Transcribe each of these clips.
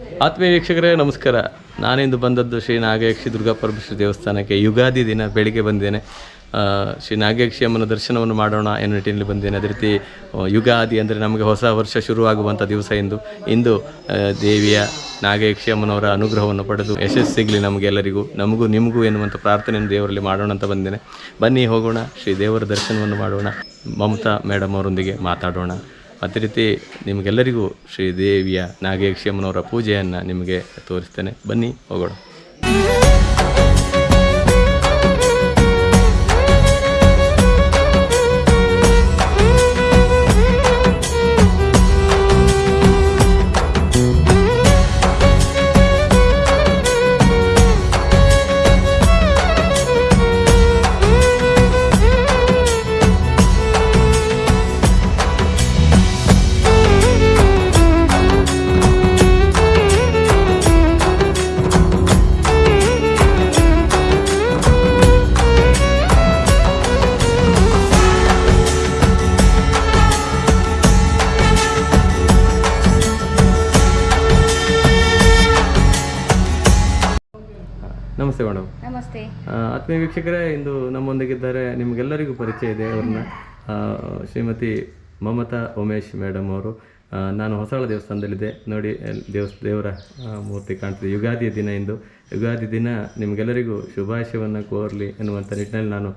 ಆತ್ಮೀಯ ವೀಕ್ಷಕರೇ ನಮಸ್ಕಾರ. ನಾನಿಂದು ಬಂದದ್ದು ಶ್ರೀ ನಾಗಯಕ್ಷಿ ದುರ್ಗಾ ಪರಮೇಶ್ವರಿ ದೇವಸ್ಥಾನಕ್ಕೆ ಯುಗಾದಿ ದಿನ ಬೆಳಿಗ್ಗೆ ಬಂದೇನೆ. ಶ್ರೀ ನಾಗಯಕ್ಷಿ ಅಮ್ಮನ ದರ್ಶನವನ್ನು ಮಾಡೋಣ ಎನ್ನುವ ನಿಟ್ಟಿನಲ್ಲಿ ಬಂದೇನೆ. ಅದೇ ರೀತಿ ಯುಗಾದಿ ಅಂದರೆ ನಮಗೆ ಹೊಸ ವರ್ಷ ಶುರುವಾಗುವಂಥ ದಿವಸ ಇಂದು. ಇಂದು ದೇವಿಯ ನಾಗಯಕ್ಷಿ ಅಮ್ಮನವರ ಅನುಗ್ರಹವನ್ನು ಪಡೆದು ಯಶಸ್ಸು ಸಿಗಲಿ ನಮಗೆಲ್ಲರಿಗೂ, ನಮಗೂ ನಿಮಗೂ ಎನ್ನುವಂಥ ಪ್ರಾರ್ಥನೆಯನ್ನು ದೇವರಲ್ಲಿ ಮಾಡೋಣ ಅಂತ ಬಂದೇನೆ. ಬನ್ನಿ ಹೋಗೋಣ, ಶ್ರೀ ದೇವರ ದರ್ಶನವನ್ನು ಮಾಡೋಣ. ಮಮತಾ ಮೇಡಮ್ ಅವರೊಂದಿಗೆ ಮಾತಾಡೋಣ. ಅದೇ ರೀತಿ ನಿಮಗೆಲ್ಲರಿಗೂ ಶ್ರೀ ದೇವಿಯ ನಾಗೇಕ್ಷಿ ಅಮ್ಮನವರ ಪೂಜೆಯನ್ನು ನಿಮಗೆ ತೋರಿಸ್ತೇನೆ. ಬನ್ನಿ ಹೋಗೋಣ. ನಮಸ್ತೆ ಮೇಡಮ್. ನಮಸ್ತೆ. ಆತ್ಮೀಯ ವೀಕ್ಷಕರೇ ಇಂದು ನಮ್ಮೊಂದಿಗಿದ್ದಾರೆ ನಿಮಗೆಲ್ಲರಿಗೂ ಪರಿಚಯ ಇದೆ ಅವ್ರನ್ನ. ಶ್ರೀಮತಿ ಮಮತಾ ಉಮೇಶ್ ಮೇಡಮ್ ಅವರು. ನಾನು ಹೊಸಳ ದೇವಸ್ಥಾನದಲ್ಲಿದ್ದೆ. ನೋಡಿ ದೇವಸ್ ದೇವರ ಮೂರ್ತಿ ಕಾಣ್ತಿದೆ. ಯುಗಾದಿ ದಿನ ಇಂದು. ಯುಗಾದಿ ದಿನ ನಿಮಗೆಲ್ಲರಿಗೂ ಶುಭಾಶಯವನ್ನು ಕೋರಲಿ ಎನ್ನುವಂಥ ನಿಟ್ಟಿನಲ್ಲಿ ನಾನು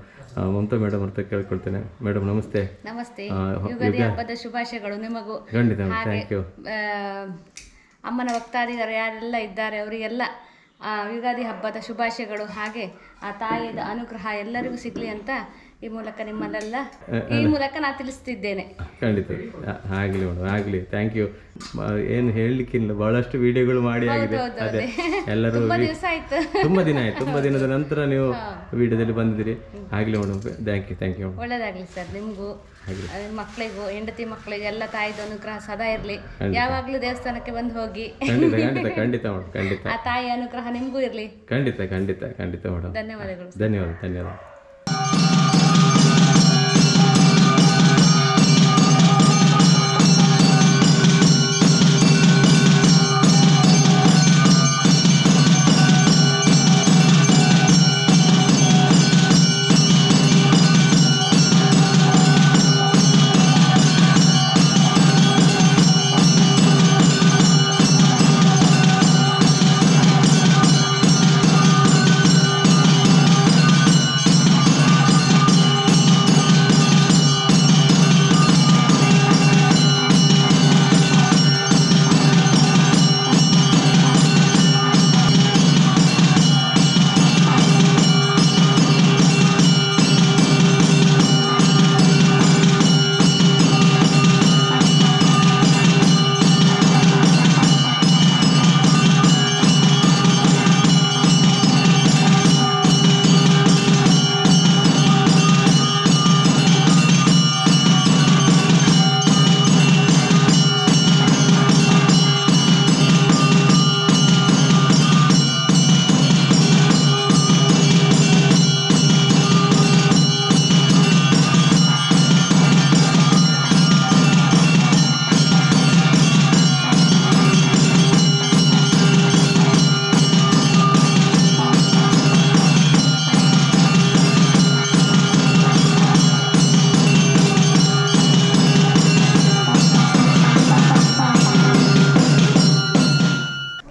ಮಮತಾ ಮೇಡಮ್ ಅವ್ರ ಹತ್ರ ಕೇಳ್ಕೊಳ್ತೇನೆ. ಮೇಡಮ್ ನಮಸ್ತೆ. ನಮಸ್ತೆ. ಯುಗಾದಿ ಹಬ್ಬದ ಶುಭಾಶಯಗಳು ನಿಮಗೂ. ಖಂಡಿತ ಥ್ಯಾಂಕ್ ಯು ಅಮ್ಮನ ಭಕ್ತಾದಿಗಳು ಯಾರೆಲ್ಲ ಇದ್ದಾರೆ ಅವರಿಗೆಲ್ಲ ಯುಗಾದಿ ಹಬ್ಬದ ಶುಭಾಶಯಗಳು ಹಾಗೆ ಆ ತಾಯಿಯ ಅನುಗ್ರಹ ಎಲ್ಲರಿಗೂ ಸಿಗಲಿ ಅಂತ ಈ ಮೂಲಕ ನಿಮ್ಮನ್ನೆಲ್ಲ ಈ ಮೂಲಕ ನಾನು ತಿಳಿಸ್ತಿದ್ದೇನೆ. ಖಂಡಿತ. ಆಗಲಿ ಮೇಡಮ್ ಆಗ್ಲಿ. ಥ್ಯಾಂಕ್ ಯು ಏನು ಹೇಳಲಿಕ್ಕಿಲ್ಲ ಬಹಳಷ್ಟು ವಿಡಿಯೋಗಳು ಮಾಡಿ ಆಗಿದೆ. ಅದೇ. ಎಲ್ಲರೂ ದಿವಸ ಆಯ್ತು. ತುಂಬಾ ದಿನ ಆಯ್ತು. ತುಂಬಾ ದಿನದ ನಂತರ ನೀವು ವಿಡಿಯೋದಲ್ಲಿ ಬಂದಿದ್ದೀರಿ. ಆಗ್ಲಿ madam thank you thank you ಒಳ್ಳೇದಾಗಲಿ ಒಳ್ಳೇದಾಗ್ಲಿ ಸರ್ ನಿಮಗೂ ಮಕ್ಕಳಿಗೂ ಹೆಂಡತಿ ಮಕ್ಕಳಿಗೆ ಎಲ್ಲ ತಾಯಿದು ಅನುಗ್ರಹ ಸದಾ ಇರಲಿ. ಯಾವಾಗಲೂ ದೇವಸ್ಥಾನಕ್ಕೆ ಬಂದು ಹೋಗಿ. ಖಂಡಿತ ಖಂಡಿತ ಖಂಡಿತ ಮೇಡಮ್ ಖಂಡಿತ. ಆ ತಾಯಿ ಅನುಗ್ರಹ ನಿಮಗೂ ಇರಲಿ. ಖಂಡಿತ ಖಂಡಿತ ಖಂಡಿತ ಮೇಡಮ್ ಧನ್ಯವಾದಗಳು ಧನ್ಯವಾದ ಧನ್ಯವಾದ.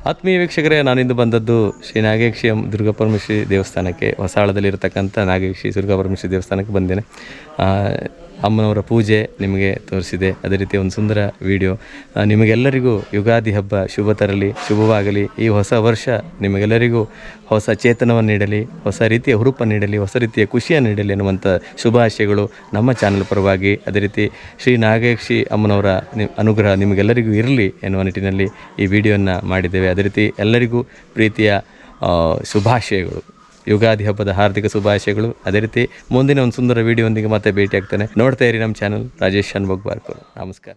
ಆತ್ಮೀಯ ವೀಕ್ಷಕರೇ, ನಾನಿಂದು ಬಂದದ್ದು ಶ್ರೀ ನಾಗೇಕ್ಷಿ ದುರ್ಗಾ ಪರಮೇಶ್ವರಿ ದೇವಸ್ಥಾನಕ್ಕೆ, ಹೊಸಾಳದಲ್ಲಿರತಕ್ಕಂಥ ನಾಗೇಕ್ಷಿ ದುರ್ಗಾ ಪರಮೇಶ್ವರಿ ದೇವಸ್ಥಾನಕ್ಕೆ ಬಂದೇನೆ. ಅಮ್ಮನವರ ಪೂಜೆ ನಿಮಗೆ ತೋರಿಸಿದೆ. ಅದೇ ರೀತಿ ಒಂದು ಸುಂದರ ವಿಡಿಯೋ. ನಿಮಗೆಲ್ಲರಿಗೂ ಯುಗಾದಿ ಹಬ್ಬ ಶುಭ ತರಲಿ, ಶುಭವಾಗಲಿ. ಈ ಹೊಸ ವರ್ಷ ನಿಮಗೆಲ್ಲರಿಗೂ ಹೊಸ ಚೇತನವನ್ನು ನೀಡಲಿ, ಹೊಸ ರೀತಿಯ ಹುರುಪನ್ನು ನೀಡಲಿ, ಹೊಸ ರೀತಿಯ ಖುಷಿಯನ್ನು ನೀಡಲಿ ಎನ್ನುವಂಥ ಶುಭಾಶಯಗಳು ನಮ್ಮ ಚಾನಲ್ ಪರವಾಗಿ. ಅದೇ ರೀತಿ ಶ್ರೀ ನಾಗೇಕ್ಷಿ ಅಮ್ಮನವರ ಅನುಗ್ರಹ ನಿಮಗೆಲ್ಲರಿಗೂ ಇರಲಿ ಎನ್ನುವ ನಿಟ್ಟಿನಲ್ಲಿ ಈ ವಿಡಿಯೋನ ಮಾಡಿದ್ದೇವೆ. ಅದೇ ರೀತಿ ಎಲ್ಲರಿಗೂ ಪ್ರೀತಿಯ ಶುಭಾಶಯಗಳು. ಯುಗಾದಿ ಹಬ್ಬದ ಹಾರ್ದಿಕ ಶುಭಾಶಯಗಳು. ಅದೇ ರೀತಿ ಮುಂದಿನ ಒಂದು ಸುಂದರ ವಿಡಿಯೋದೊಂದಿಗೆ ಮತ್ತೆ ಭೇಟಿ ಆಗ್ತಾನೆ ನೋಡ್ತಾ ಇರಿ ನಮ್ಮ ಚಾನಲ್ ರಾಜೇಶ್ ಶಾನ್ಭೋಗ್ ಬಾರ್ಕರ್. ನಮಸ್ಕಾರ.